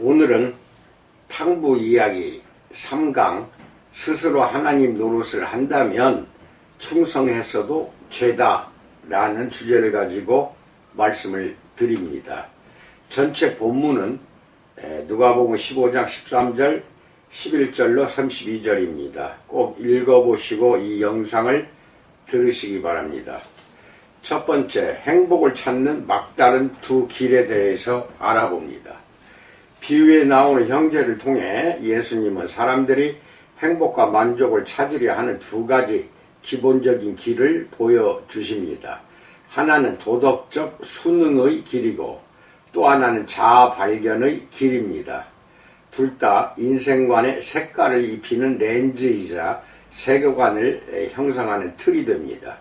오늘은 탕부 이야기 3강 스스로 하나님 노릇을 한다면 충성했어도 죄다 라는 주제를 가지고 말씀을 드립니다. 전체 본문은 누가복음 15장 13절 11절로 32절입니다. 꼭 읽어보시고 이 영상을 들으시기 바랍니다. 첫 번째, 행복을 찾는 막다른 두 길에 대해서 알아봅니다. 비유에 나오는 형제를 통해 예수님은 사람들이 행복과 만족을 찾으려 하는 두 가지 기본적인 길을 보여주십니다. 하나는 도덕적 수능의 길이고 또 하나는 자아 발견의 길입니다. 둘 다 인생관의 색깔을 입히는 렌즈이자 세계관을 형성하는 틀이 됩니다.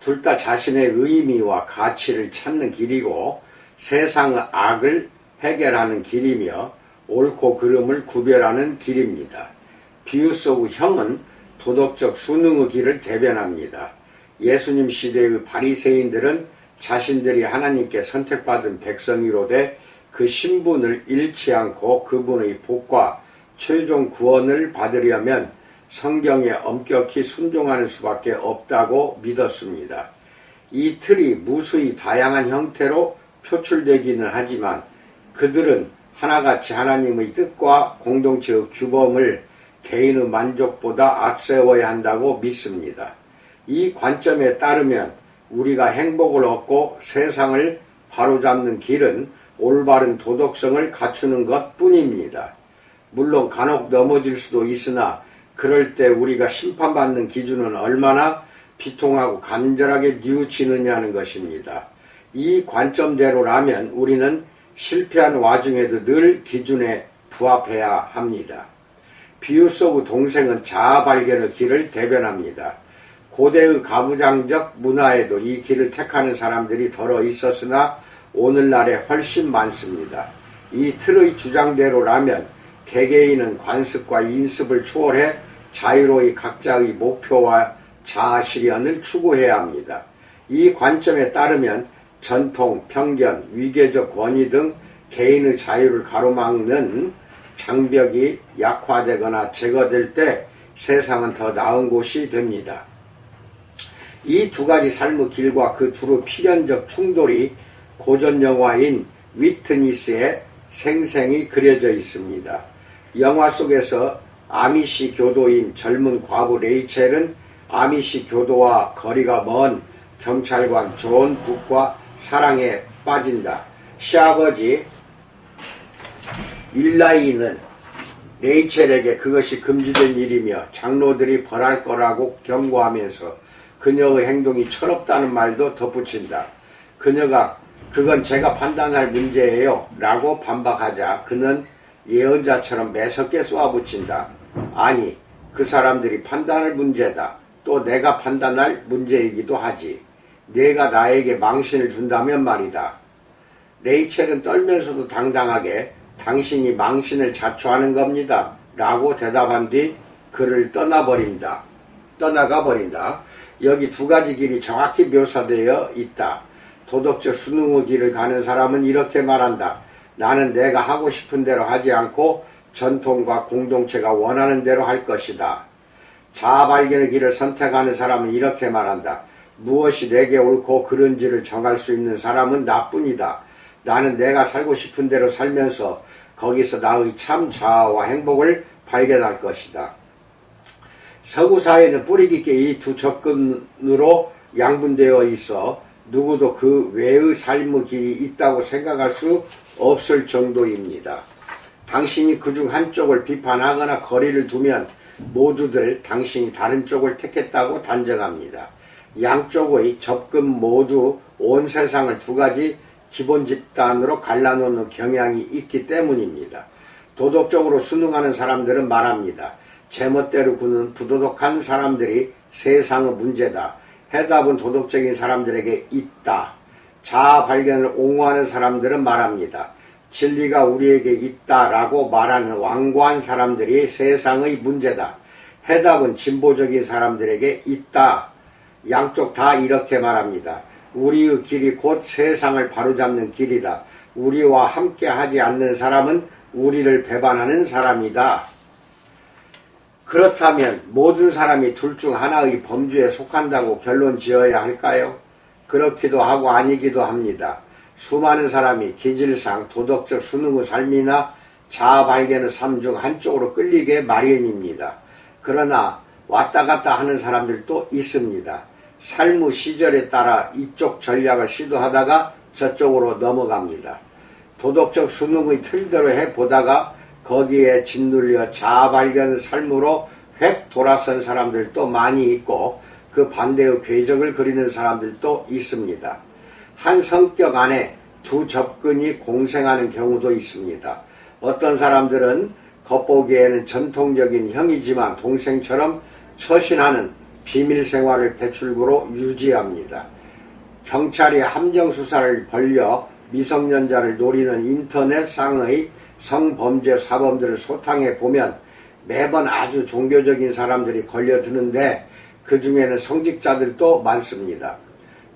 둘 다 자신의 의미와 가치를 찾는 길이고 세상의 악을 해결하는 길이며 옳고 그름을 구별하는 길입니다. 비유 속 형은 도덕적 수능의 길을 대변합니다. 예수님 시대의 바리새인들은 자신들이 하나님께 선택받은 백성이로되 그 신분을 잃지 않고 그분의 복과 최종 구원을 받으려면 성경에 엄격히 순종하는 수밖에 없다고 믿었습니다. 이 틀이 무수히 다양한 형태로 표출되기는 하지만 그들은 하나같이 하나님의 뜻과 공동체의 규범을 개인의 만족보다 앞세워야 한다고 믿습니다. 이 관점에 따르면 우리가 행복을 얻고 세상을 바로잡는 길은 올바른 도덕성을 갖추는 것 뿐입니다. 물론 간혹 넘어질 수도 있으나 그럴 때 우리가 심판받는 기준은 얼마나 비통하고 간절하게 뉘우치느냐는 것입니다. 이 관점대로라면 우리는 실패한 와중에도 늘 기준에 부합해야 합니다. 비유 속의 동생은 자아 발견의 길을 대변합니다. 고대의 가부장적 문화에도 이 길을 택하는 사람들이 덜어 있었으나 오늘날에 훨씬 많습니다. 이 틀의 주장대로라면 개개인은 관습과 인습을 초월해 자유로이 각자의 목표와 자아 실현을 추구해야 합니다. 이 관점에 따르면 전통, 편견, 위계적 권위 등 개인의 자유를 가로막는 장벽이 약화되거나 제거될 때 세상은 더 나은 곳이 됩니다. 이 두 가지 삶의 길과 그 두루 필연적 충돌이 고전 영화인 위트니스에 생생히 그려져 있습니다. 영화 속에서 아미시 교도인 젊은 과부 레이첼은 아미시 교도와 거리가 먼 경찰관 존 북과 사랑에 빠진다. 시아버지 일라이는 레이첼에게 그것이 금지된 일이며 장로들이 벌할 거라고 경고하면서 그녀의 행동이 철없다는 말도 덧붙인다. 그녀가 그건 제가 판단할 문제예요 라고 반박하자 그는 예언자처럼 매섭게 쏘아붙인다. 아니 그 사람들이 판단할 문제다. 또 내가 판단할 문제이기도 하지. 내가 나에게 망신을 준다면 말이다. 레이첼은 떨면서도 당당하게 당신이 망신을 자초하는 겁니다. 라고 대답한 뒤 그를 떠나버린다. 떠나가 버린다. 여기 두 가지 길이 정확히 묘사되어 있다. 도덕적 수능의 길을 가는 사람은 이렇게 말한다. 나는 내가 하고 싶은 대로 하지 않고 전통과 공동체가 원하는 대로 할 것이다. 자아 발견의 길을 선택하는 사람은 이렇게 말한다. 무엇이 내게 옳고 그른지를 정할 수 있는 사람은 나뿐이다. 나는 내가 살고 싶은 대로 살면서 거기서 나의 참 자아와 행복을 발견할 것이다. 서구 사회는 뿌리 깊게 이 두 접근으로 양분되어 있어 누구도 그 외의 삶의 길이 있다고 생각할 수 없을 정도입니다. 당신이 그 중 한쪽을 비판하거나 거리를 두면 모두들 당신이 다른 쪽을 택했다고 단정합니다. 양쪽의 접근 모두 온 세상을 두 가지 기본 집단으로 갈라놓는 경향이 있기 때문입니다. 도덕적으로 순응하는 사람들은 말합니다. 제멋대로 구는 부도덕한 사람들이 세상의 문제다. 해답은 도덕적인 사람들에게 있다. 자아 발견을 옹호하는 사람들은 말합니다. 진리가 우리에게 있다라고 말하는 완고한 사람들이 세상의 문제다. 해답은 진보적인 사람들에게 있다. 양쪽 다 이렇게 말합니다. 우리의 길이 곧 세상을 바로잡는 길이다. 우리와 함께 하지 않는 사람은 우리를 배반하는 사람이다. 그렇다면 모든 사람이 둘 중 하나의 범주에 속한다고 결론 지어야 할까요? 그렇기도 하고 아니기도 합니다. 수많은 사람이 기질상 도덕적 수능의 삶이나 자아 발견의 삶 중 한쪽으로 끌리게 마련입니다. 그러나 왔다 갔다 하는 사람들도 있습니다. 삶의 시절에 따라 이쪽 전략을 시도하다가 저쪽으로 넘어갑니다. 도덕적 수능의 틀대로 해보다가 거기에 짓눌려 자아 발견 삶으로 획 돌아선 사람들도 많이 있고 그 반대의 궤적을 그리는 사람들도 있습니다. 한 성격 안에 두 접근이 공생하는 경우도 있습니다. 어떤 사람들은 겉보기에는 전통적인 형이지만 동생처럼 처신하는 비밀 생활을 배출구로 유지합니다. 경찰이 함정 수사를 벌려 미성년자를 노리는 인터넷 상의 성범죄 사범들을 소탕해 보면 매번 아주 종교적인 사람들이 걸려드는데 그 중에는 성직자들도 많습니다.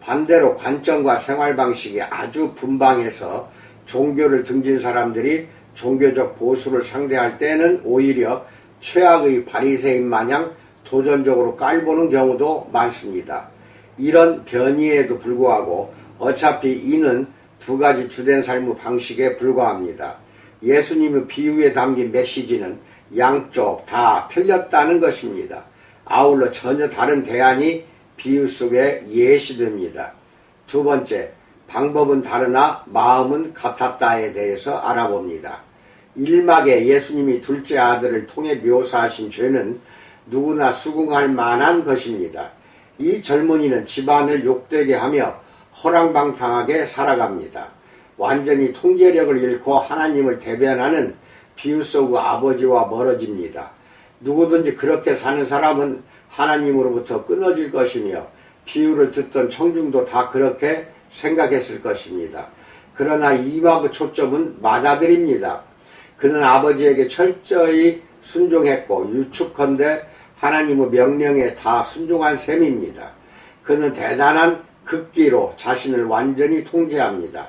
반대로 관점과 생활 방식이 아주 분방해서 종교를 등진 사람들이 종교적 보수를 상대할 때는 오히려 최악의 바리새인 마냥 도전적으로 깔보는 경우도 많습니다. 이런 변이에도 불구하고 어차피 이는 두 가지 주된 삶의 방식에 불과합니다. 예수님의 비유에 담긴 메시지는 양쪽 다 틀렸다는 것입니다. 아울러 전혀 다른 대안이 비유 속에 예시됩니다. 두 번째, 방법은 다르나 마음은 같았다에 대해서 알아봅니다. 일막에 예수님이 둘째 아들을 통해 묘사하신 죄는 누구나 수긍할 만한 것입니다. 이 젊은이는 집안을 욕되게 하며 허랑방탕하게 살아갑니다. 완전히 통제력을 잃고 하나님을 대변하는 비유 속의 아버지와 멀어집니다. 누구든지 그렇게 사는 사람은 하나님으로부터 끊어질 것이며 비유를 듣던 청중도 다 그렇게 생각했을 것입니다. 그러나 이와의 초점은 맏아들입니다. 그는 아버지에게 철저히 순종했고 유축컨대 하나님의 명령에 다 순종한 셈입니다. 그는 대단한 극기로 자신을 완전히 통제합니다.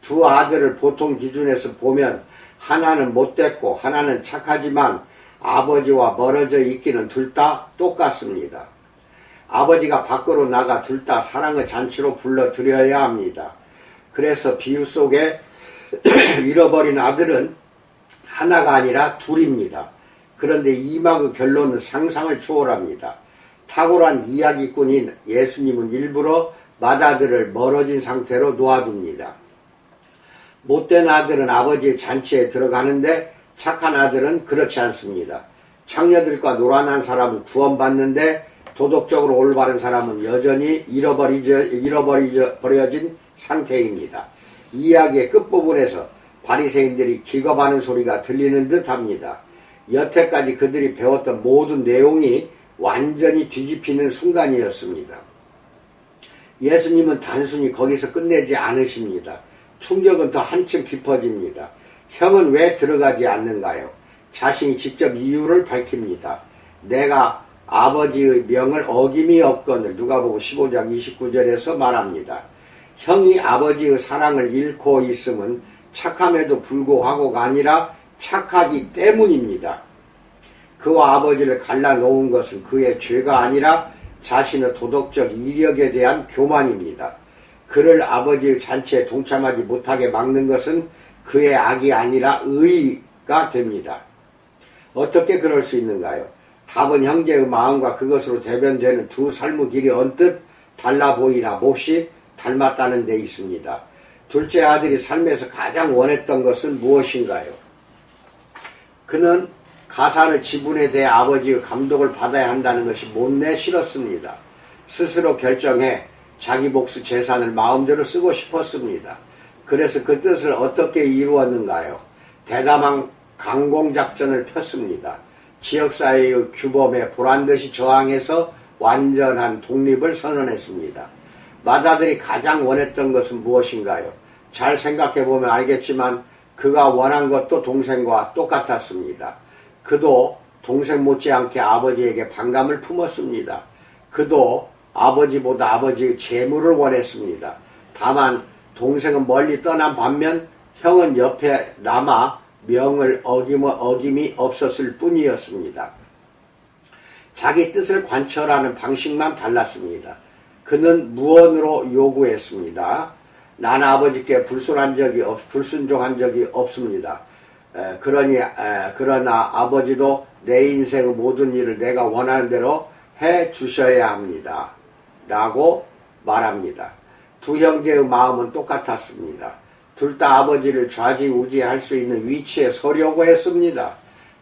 두 아들을 보통 기준에서 보면 하나는 못됐고 하나는 착하지만 아버지와 멀어져 있기는 둘 다 똑같습니다. 아버지가 밖으로 나가 둘 다 사랑의 잔치로 불러드려야 합니다. 그래서 비유 속에 잃어버린 아들은 하나가 아니라 둘입니다. 그런데 이막의 결론은 상상을 초월합니다. 탁월한 이야기꾼인 예수님은 일부러 맏아들을 멀어진 상태로 놓아둡니다. 못된 아들은 아버지의 잔치에 들어가는데 착한 아들은 그렇지 않습니다. 창녀들과 노란한 사람은 구원받는데 도덕적으로 올바른 사람은 여전히 잃어버리져, 잃어버려진 상태입니다. 이야기의 끝부분에서 바리새인들이 기겁하는 소리가 들리는 듯합니다. 여태까지 그들이 배웠던 모든 내용이 완전히 뒤집히는 순간이었습니다. 예수님은 단순히 거기서 끝내지 않으십니다. 충격은 더 한층 깊어집니다. 형은 왜 들어가지 않는가요? 자신이 직접 이유를 밝힙니다. 내가 아버지의 명을 어김이 없건을 누가보고 15장 29절에서 말합니다. 형이 아버지의 사랑을 잃고 있음은 착함에도 불구하고가 아니라 착하기 때문입니다. 그와 아버지를 갈라놓은 것은 그의 죄가 아니라 자신의 도덕적 이력에 대한 교만입니다. 그를 아버지의 잔치에 동참하지 못하게 막는 것은 그의 악이 아니라 의가 됩니다. 어떻게 그럴 수 있는가요? 답은 형제의 마음과 그것으로 대변되는 두 삶의 길이 언뜻 달라 보이나 몹시 닮았다는 데 있습니다. 둘째 아들이 삶에서 가장 원했던 것은 무엇인가요? 그는 가사를 지분에 대해 아버지의 감독을 받아야 한다는 것이 못내 싫었습니다. 스스로 결정해 자기 복수 재산을 마음대로 쓰고 싶었습니다. 그래서 그 뜻을 어떻게 이루었는가요? 대담한 강공작전을 폈습니다. 지역사회의 규범에 보란듯이 저항해서 완전한 독립을 선언했습니다. 마다들이 가장 원했던 것은 무엇인가요? 잘 생각해보면 알겠지만 그가 원한 것도 동생과 똑같았습니다. 그도 동생 못지않게 아버지에게 반감을 품었습니다. 그도 아버지보다 아버지의 재물을 원했습니다. 다만 동생은 멀리 떠난 반면 형은 옆에 남아 명을 어김, 어김이 없었을 뿐이었습니다. 자기 뜻을 관철하는 방식만 달랐습니다. 그는 무언으로 요구했습니다. 난 아버지께 불순한 적이 없, 불순종한 적이 없습니다. 에, 그러니 에, 그러나 아버지도 내 인생의 모든 일을 내가 원하는 대로 해 주셔야 합니다. 라고 말합니다. 두 형제의 마음은 똑같았습니다. 둘 다 아버지를 좌지우지할 수 있는 위치에 서려고 했습니다.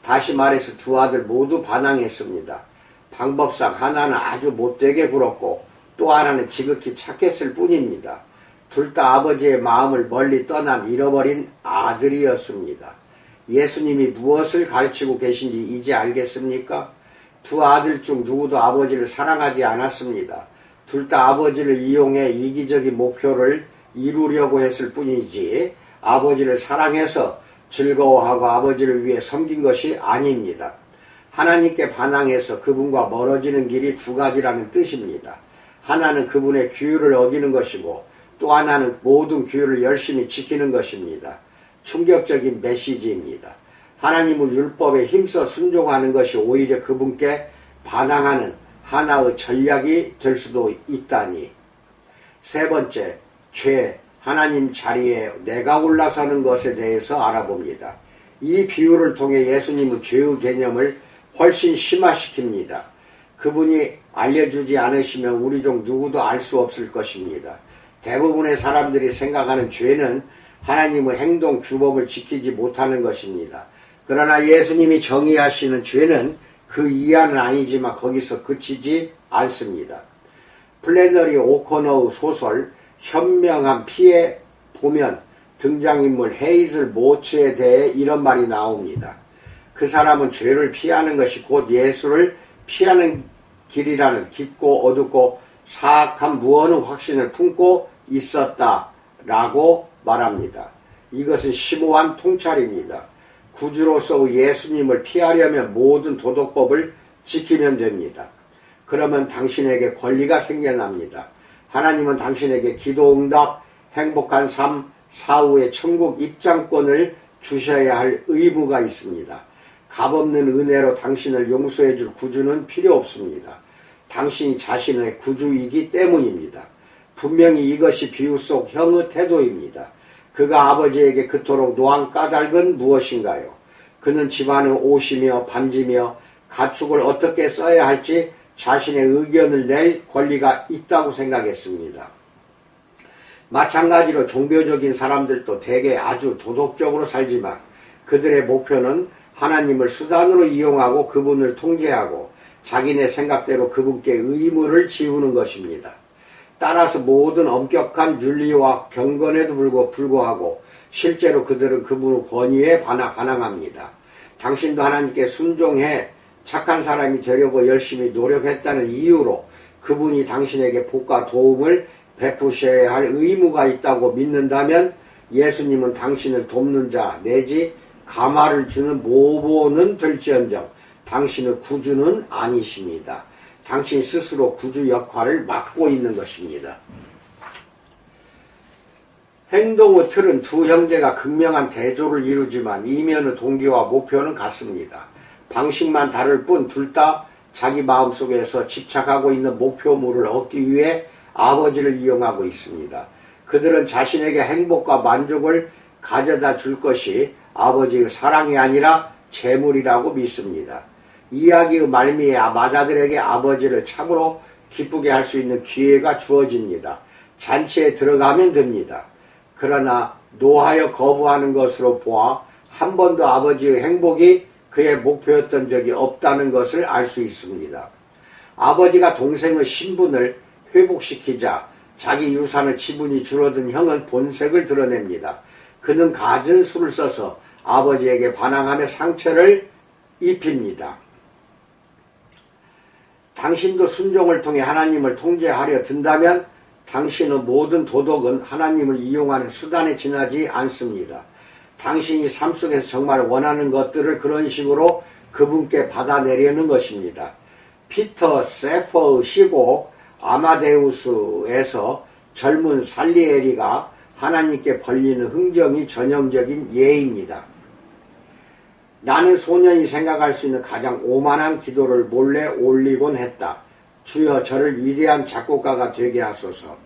다시 말해서 두 아들 모두 반항했습니다. 방법상 하나는 아주 못되게 굴었고 또 하나는 지극히 착했을 뿐입니다. 둘 다 아버지의 마음을 멀리 떠난 잃어버린 아들이었습니다. 예수님이 무엇을 가르치고 계신지 이제 알겠습니까? 두 아들 중 누구도 아버지를 사랑하지 않았습니다. 둘 다 아버지를 이용해 이기적인 목표를 이루려고 했을 뿐이지 아버지를 사랑해서 즐거워하고 아버지를 위해 섬긴 것이 아닙니다. 하나님께 반항해서 그분과 멀어지는 길이 두 가지라는 뜻입니다. 하나는 그분의 규율을 어기는 것이고 또 하나는 모든 규율을 열심히 지키는 것입니다. 충격적인 메시지입니다. 하나님의 율법에 힘써 순종하는 것이 오히려 그분께 반항하는 하나의 전략이 될 수도 있다니. 세 번째, 죄, 하나님 자리에 내가 올라서는 것에 대해서 알아봅니다. 이 비유를 통해 예수님은 죄의 개념을 훨씬 심화시킵니다. 그분이 알려주지 않으시면 우리 중 누구도 알 수 없을 것입니다. 대부분의 사람들이 생각하는 죄는 하나님의 행동 규범을 지키지 못하는 것입니다. 그러나 예수님이 정의하시는 죄는 그 이하는 아니지만 거기서 그치지 않습니다. 플래너리 오코너의 소설 현명한 피해 보면 등장인물 헤이즐 모츠에 대해 이런 말이 나옵니다. 그 사람은 죄를 피하는 것이 곧 예수를 피하는 길이라는 깊고 어둡고 사악한 무언의 확신을 품고 있었다라고 말합니다. 이것은 심오한 통찰입니다. 구주로서 예수님을 피하려면 모든 도덕법을 지키면 됩니다. 그러면 당신에게 권리가 생겨납니다. 하나님은 당신에게 기도 응답, 행복한 삶, 사후의 천국 입장권을 주셔야 할 의무가 있습니다. 값없는 은혜로 당신을 용서해 줄 구주는 필요 없습니다. 당신이 자신의 구주이기 때문입니다. 분명히 이것이 비유 속 형의 태도입니다. 그가 아버지에게 그토록 노한 까닭은 무엇인가요? 그는 집안의 옷이며 반지며 가축을 어떻게 써야 할지 자신의 의견을 낼 권리가 있다고 생각했습니다. 마찬가지로 종교적인 사람들도 대개 아주 도덕적으로 살지만 그들의 목표는 하나님을 수단으로 이용하고 그분을 통제하고 자기네 생각대로 그분께 의무를 지우는 것입니다. 따라서 모든 엄격한 윤리와 경건에도 불구하고 실제로 그들은 그분의 권위에 반항합니다. 당신도 하나님께 순종해 착한 사람이 되려고 열심히 노력했다는 이유로 그분이 당신에게 복과 도움을 베푸셔야 할 의무가 있다고 믿는다면 예수님은 당신을 돕는 자 내지 가마를 주는 모보는 될지언정 당신의 구주는 아니십니다. 당신 스스로 구주 역할을 맡고 있는 것입니다. 행동의 틀은 두 형제가 극명한 대조를 이루지만 이면의 동기와 목표는 같습니다. 방식만 다를 뿐 둘 다 자기 마음속에서 집착하고 있는 목표물을 얻기 위해 아버지를 이용하고 있습니다. 그들은 자신에게 행복과 만족을 가져다 줄 것이 아버지의 사랑이 아니라 재물이라고 믿습니다. 이야기의 말미에 마다들에게 아버지를 참으로 기쁘게 할 수 있는 기회가 주어집니다. 잔치에 들어가면 됩니다. 그러나 노하여 거부하는 것으로 보아 한 번도 아버지의 행복이 그의 목표였던 적이 없다는 것을 알 수 있습니다. 아버지가 동생의 신분을 회복시키자 자기 유산의 지분이 줄어든 형은 본색을 드러냅니다. 그는 갖은 수를 써서 아버지에게 반항하며 상처를 입힙니다. 당신도 순종을 통해 하나님을 통제하려 든다면 당신의 모든 도덕은 하나님을 이용하는 수단에 지나지 않습니다. 당신이 삶 속에서 정말 원하는 것들을 그런 식으로 그분께 받아내려는 것입니다. 피터 세퍼의 시곡 아마데우스에서 젊은 살리에리가 하나님께 벌리는 흥정이 전형적인 예입니다. 나는 소년이 생각할 수 있는 가장 오만한 기도를 몰래 올리곤 했다. 주여 저를 위대한 작곡가가 되게 하소서.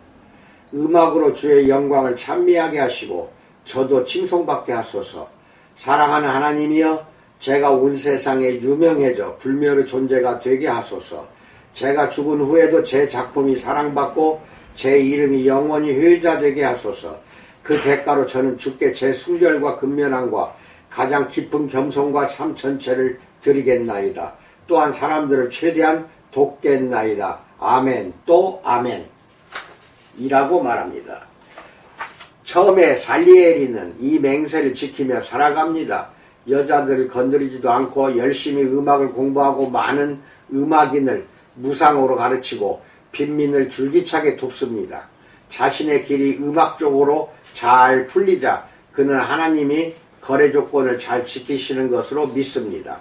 음악으로 주의 영광을 찬미하게 하시고 저도 칭송받게 하소서. 사랑하는 하나님이여 제가 온 세상에 유명해져 불멸의 존재가 되게 하소서. 제가 죽은 후에도 제 작품이 사랑받고 제 이름이 영원히 회자되게 하소서. 그 대가로 저는 주께 제 순결과 근면함과 가장 깊은 겸손과 참 전체를 드리겠나이다. 또한 사람들을 최대한 돕겠나이다. 아멘. 또 아멘. 이라고 말합니다. 처음에 살리에리는 이 맹세를 지키며 살아갑니다. 여자들을 건드리지도 않고 열심히 음악을 공부하고 많은 음악인을 무상으로 가르치고 빈민을 줄기차게 돕습니다. 자신의 길이 음악 쪽으로 잘 풀리자 그는 하나님이 거래 조건을 잘 지키시는 것으로 믿습니다.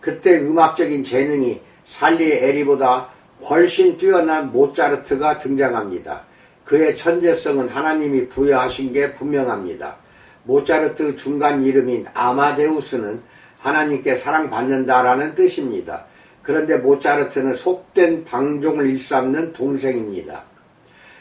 그때 음악적인 재능이 살리 에리보다 훨씬 뛰어난 모차르트가 등장합니다. 그의 천재성은 하나님이 부여하신 게 분명합니다. 모차르트 중간 이름인 아마데우스는 하나님께 사랑받는다라는 뜻입니다. 그런데 모차르트는 속된 방종을 일삼는 동생입니다.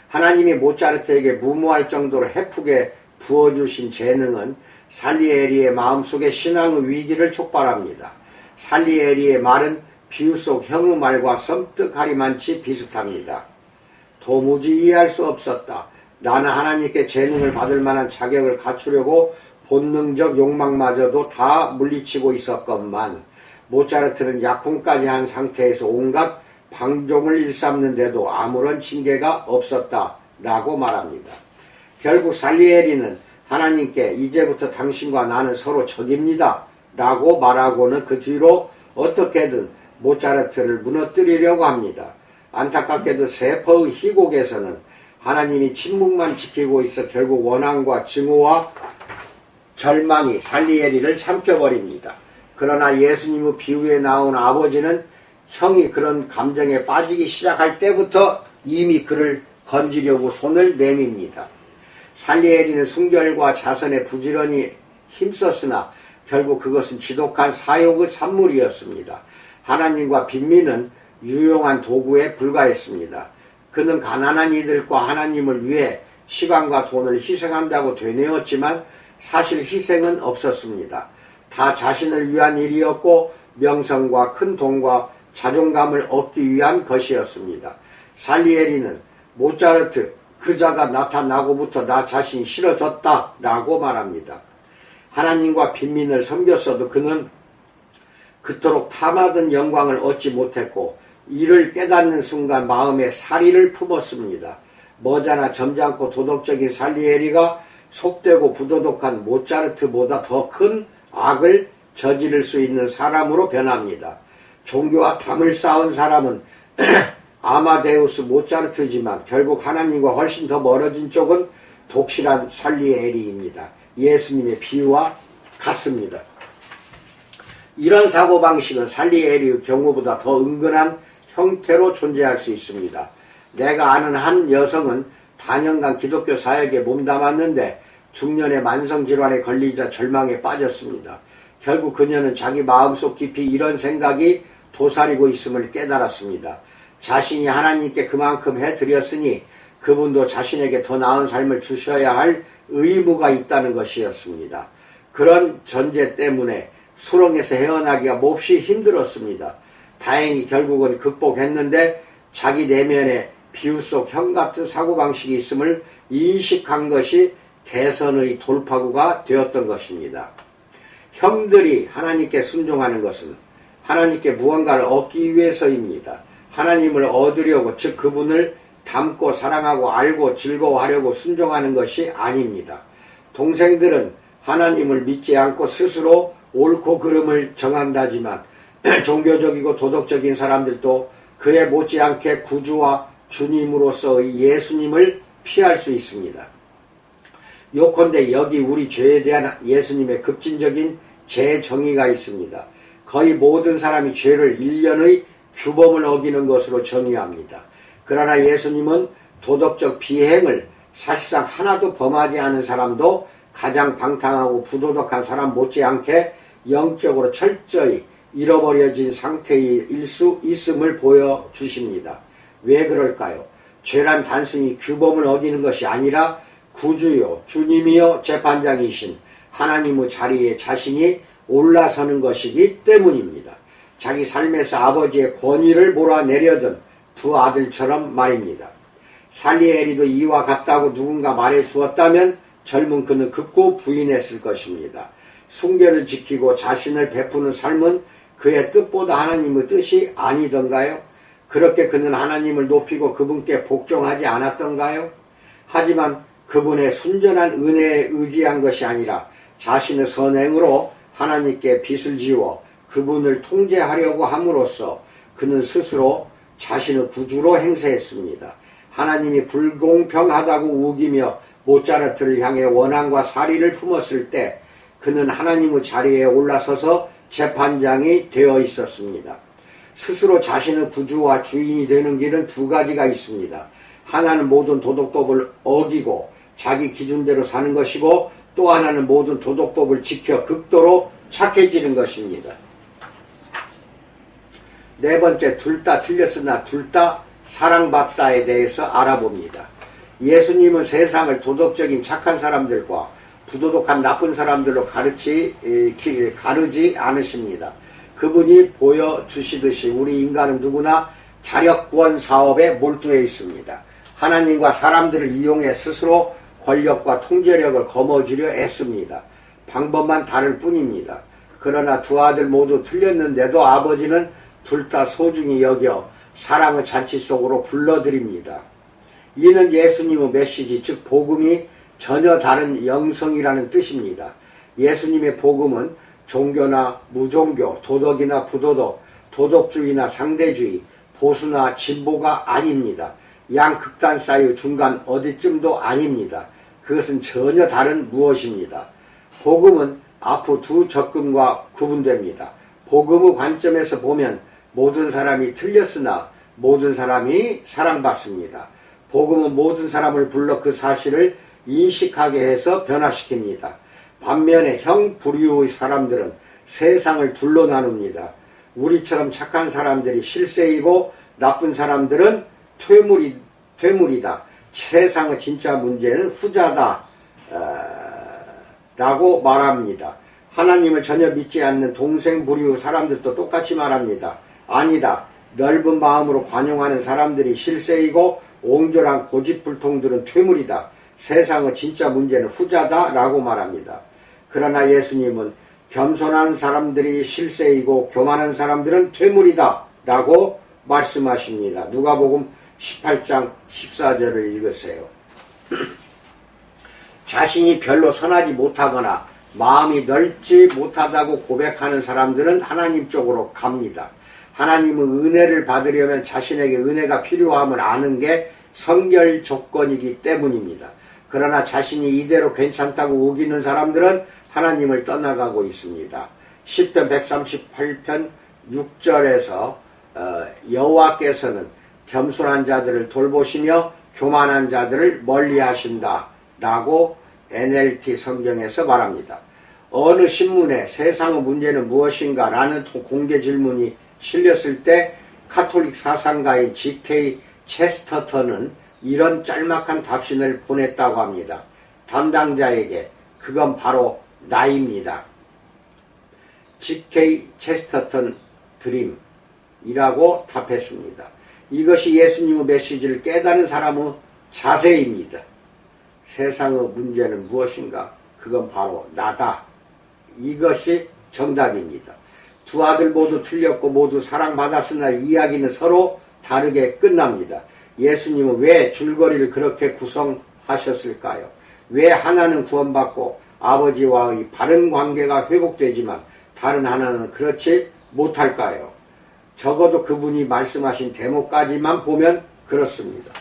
하나님이 모차르트에게 무모할 정도로 해프게 부어주신 재능은 살리에리의 마음속에 신앙의 위기를 촉발합니다. 살리에리의 말은 비유 속 형의 말과 섬뜩하리만치 비슷합니다. 도무지 이해할 수 없었다. 나는 하나님께 재능을 받을 만한 자격을 갖추려고 본능적 욕망마저도 다 물리치고 있었건만 모차르트는 약혼까지 한 상태에서 온갖 방종을 일삼는데도 아무런 징계가 없었다 라고 말합니다. 결국 살리에리는 하나님께 이제부터 당신과 나는 서로 적입니다 라고 말하고는 그 뒤로 어떻게든 모차르트를 무너뜨리려고 합니다. 안타깝게도 세퍼의 희곡에서는 하나님이 침묵만 지키고 있어 결국 원한과 증오와 절망이 살리에리를 삼켜버립니다. 그러나 예수님의 비유에 나온 아버지는 형이 그런 감정에 빠지기 시작할 때부터 이미 그를 건지려고 손을 내밉니다. 살리에리는 순결과 자선에 부지런히 힘썼으나 결국 그것은 지독한 사욕의 산물이었습니다. 하나님과 빈민은 유용한 도구에 불과했습니다. 그는 가난한 이들과 하나님을 위해 시간과 돈을 희생한다고 되뇌었지만 사실 희생은 없었습니다. 다 자신을 위한 일이었고 명성과 큰 돈과 자존감을 얻기 위한 것이었습니다. 살리에리는 모차르트 그자가 나타나고부터 나 자신이 싫어졌다 라고 말합니다. 하나님과 빈민을 섬겼어도 그는 그토록 탐하던 영광을 얻지 못했고 이를 깨닫는 순간 마음에 사리를 품었습니다. 머자나 점잖고 도덕적인 살리에리가 속되고 부도덕한 모차르트보다 더 큰 악을 저지를 수 있는 사람으로 변합니다. 종교와 담을 쌓은 사람은 아마데우스 모차르트지만 결국 하나님과 훨씬 더 멀어진 쪽은 독실한 살리에리입니다. 예수님의 비유와 같습니다. 이런 사고방식은 살리에리의 경우보다 더 은근한 형태로 존재할 수 있습니다. 내가 아는 한 여성은 단연간 기독교 사역에 몸담았는데 중년의 만성질환에 걸리자 절망에 빠졌습니다. 결국 그녀는 자기 마음속 깊이 이런 생각이 도사리고 있음을 깨달았습니다. 자신이 하나님께 그만큼 해드렸으니 그분도 자신에게 더 나은 삶을 주셔야 할 의무가 있다는 것이었습니다. 그런 전제 때문에 수렁에서 헤어나기가 몹시 힘들었습니다. 다행히 결국은 극복했는데 자기 내면에 비유 속 형 같은 사고방식이 있음을 인식한 것이 개선의 돌파구가 되었던 것입니다. 형들이 하나님께 순종하는 것은 하나님께 무언가를 얻기 위해서입니다. 하나님을 얻으려고 즉 그분을 닮고 사랑하고 알고 즐거워하려고 순종하는 것이 아닙니다. 동생들은 하나님을 믿지 않고 스스로 옳고 그름을 정한다지만 종교적이고 도덕적인 사람들도 그에 못지않게 구주와 주님으로서의 예수님을 피할 수 있습니다. 요컨대 여기 우리 죄에 대한 예수님의 급진적인 재정의가 있습니다. 거의 모든 사람이 죄를 1년의 규범을 어기는 것으로 정의합니다. 그러나 예수님은 도덕적 비행을 사실상 하나도 범하지 않은 사람도 가장 방탕하고 부도덕한 사람 못지않게 영적으로 철저히 잃어버려진 상태일 수 있음을 보여주십니다. 왜 그럴까요? 죄란 단순히 규범을 어기는 것이 아니라 구주요, 주님이요, 재판장이신 하나님의 자리에 자신이 올라서는 것이기 때문입니다. 자기 삶에서 아버지의 권위를 몰아내려던 두 아들처럼 말입니다. 살리엘이도 이와 같다고 누군가 말해 주었다면 젊은 그는 극구 부인했을 것입니다. 순결을 지키고 자신을 베푸는 삶은 그의 뜻보다 하나님의 뜻이 아니던가요? 그렇게 그는 하나님을 높이고 그분께 복종하지 않았던가요? 하지만 그분의 순전한 은혜에 의지한 것이 아니라 자신의 선행으로 하나님께 빚을 지워 그분을 통제하려고 함으로써 그는 스스로 자신의 구주로 행세했습니다. 하나님이 불공평하다고 우기며 모짜르트를 향해 원한과 사리를 품었을 때 그는 하나님의 자리에 올라서서 재판장이 되어 있었습니다. 스스로 자신의 구주와 주인이 되는 길은 두 가지가 있습니다. 하나는 모든 도덕법을 어기고 자기 기준대로 사는 것이고 또 하나는 모든 도덕법을 지켜 극도로 착해지는 것입니다. 네 번째, 둘 다 틀렸으나 둘 다 사랑받다에 대해서 알아봅니다. 예수님은 세상을 도덕적인 착한 사람들과 부도덕한 나쁜 사람들로 가르치, 가르지 않으십니다. 그분이 보여주시듯이 우리 인간은 누구나 자력구원 사업에 몰두해 있습니다. 하나님과 사람들을 이용해 스스로 권력과 통제력을 거머쥐려 애씁니다. 방법만 다를 뿐입니다. 그러나 두 아들 모두 틀렸는데도 아버지는 둘 다 소중히 여겨 사랑의 잔치 속으로 불러드립니다. 이는 예수님의 메시지, 즉 복음이 전혀 다른 영성이라는 뜻입니다. 예수님의 복음은 종교나 무종교, 도덕이나 부도덕, 도덕주의나 상대주의, 보수나 진보가 아닙니다. 양극단 사이 중간 어디쯤도 아닙니다. 그것은 전혀 다른 무엇입니다. 복음은 앞으로 두 접근과 구분됩니다. 복음의 관점에서 보면 모든 사람이 틀렸으나 모든 사람이 사랑받습니다. 복음은 모든 사람을 불러 그 사실을 인식하게 해서 변화시킵니다. 반면에 형 부류의 사람들은 세상을 둘로 나눕니다. 우리처럼 착한 사람들이 실세이고 나쁜 사람들은 퇴물이, 퇴물이다. 세상의 진짜 문제는 후자다. 어, 라고 말합니다. 하나님을 전혀 믿지 않는 동생 부류 사람들도 똑같이 말합니다. 아니다. 넓은 마음으로 관용하는 사람들이 실세이고 옹졸한 고집불통들은 퇴물이다. 세상의 진짜 문제는 후자다. 라고 말합니다. 그러나 예수님은 겸손한 사람들이 실세이고 교만한 사람들은 퇴물이다. 라고 말씀하십니다. 누가복음 18장 14절을 읽으세요. 자신이 별로 선하지 못하거나 마음이 넓지 못하다고 고백하는 사람들은 하나님 쪽으로 갑니다. 하나님의 은혜를 받으려면 자신에게 은혜가 필요함을 아는 게 성결 조건이기 때문입니다. 그러나 자신이 이대로 괜찮다고 우기는 사람들은 하나님을 떠나가고 있습니다. 10편 138편 6절에서 어, 여호와께서는 겸손한 자들을 돌보시며 교만한 자들을 멀리하신다 라고 NLT 성경에서 말합니다. 어느 신문에 세상의 문제는 무엇인가 라는 공개 질문이 실렸을 때 카톨릭 사상가인 G.K. 체스터턴은 이런 짤막한 답신을 보냈다고 합니다. 담당자에게 그건 바로 나입니다. G.K. 체스터턴 드림이라고 답했습니다. 이것이 예수님의 메시지를 깨달은 사람의 자세입니다. 세상의 문제는 무엇인가? 그건 바로 나다. 이것이 정답입니다. 두 아들 모두 틀렸고 모두 사랑받았으나 이야기는 서로 다르게 끝납니다. 예수님은 왜 줄거리를 그렇게 구성하셨을까요? 왜 하나는 구원받고 아버지와의 바른 관계가 회복되지만 다른 하나는 그렇지 못할까요? 적어도 그분이 말씀하신 대목까지만 보면 그렇습니다.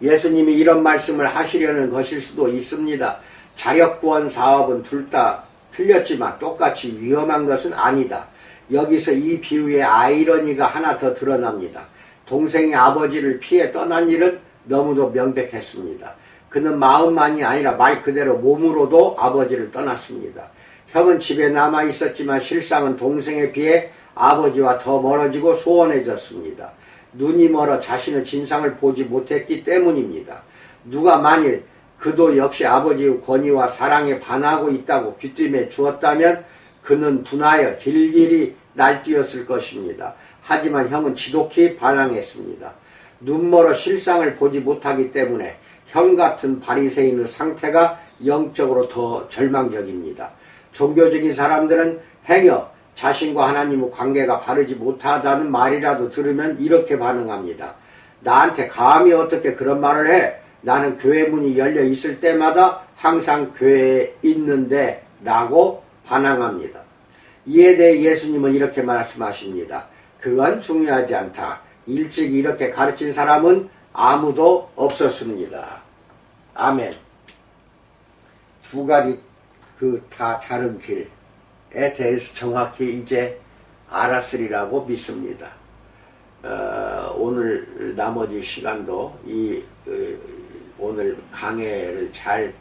예수님이 이런 말씀을 하시려는 것일 수도 있습니다. 자력구원 사업은 둘 다 틀렸지만 똑같이 위험한 것은 아니다. 여기서 이 비유의 아이러니가 하나 더 드러납니다. 동생이 아버지를 피해 떠난 일은 너무도 명백했습니다. 그는 마음만이 아니라 말 그대로 몸으로도 아버지를 떠났습니다. 형은 집에 남아 있었지만 실상은 동생에 비해 아버지와 더 멀어지고 소원해졌습니다. 눈이 멀어 자신의 진상을 보지 못했기 때문입니다. 누가 만일 그도 역시 아버지의 권위와 사랑에 반하고 있다고 귀띔해 주었다면 그는 분하여 길길이 날뛰었을 것입니다. 하지만 형은 지독히 반항했습니다. 눈멀어 실상을 보지 못하기 때문에 형 같은 바리새인의 상태가 영적으로 더 절망적입니다. 종교적인 사람들은 행여 자신과 하나님의 관계가 바르지 못하다는 말이라도 들으면 이렇게 반응합니다. 나한테 감히 어떻게 그런 말을 해? 나는 교회 문이 열려 있을 때마다 항상 교회에 있는데 라고 반항합니다. 이에 대해 예수님은 이렇게 말씀하십니다. 그건 중요하지 않다. 일찍 이렇게 가르친 사람은 아무도 없었습니다. 아멘. 두 가지 그 다 다른 길에 대해서 정확히 이제 알았으리라고 믿습니다. 어, 오늘 나머지 시간도 이 어, 오늘 강해를 잘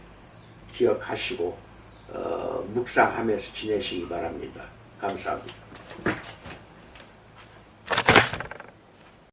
기억하시고 어, 묵상하면서 지내시기 바랍니다. 감사합니다.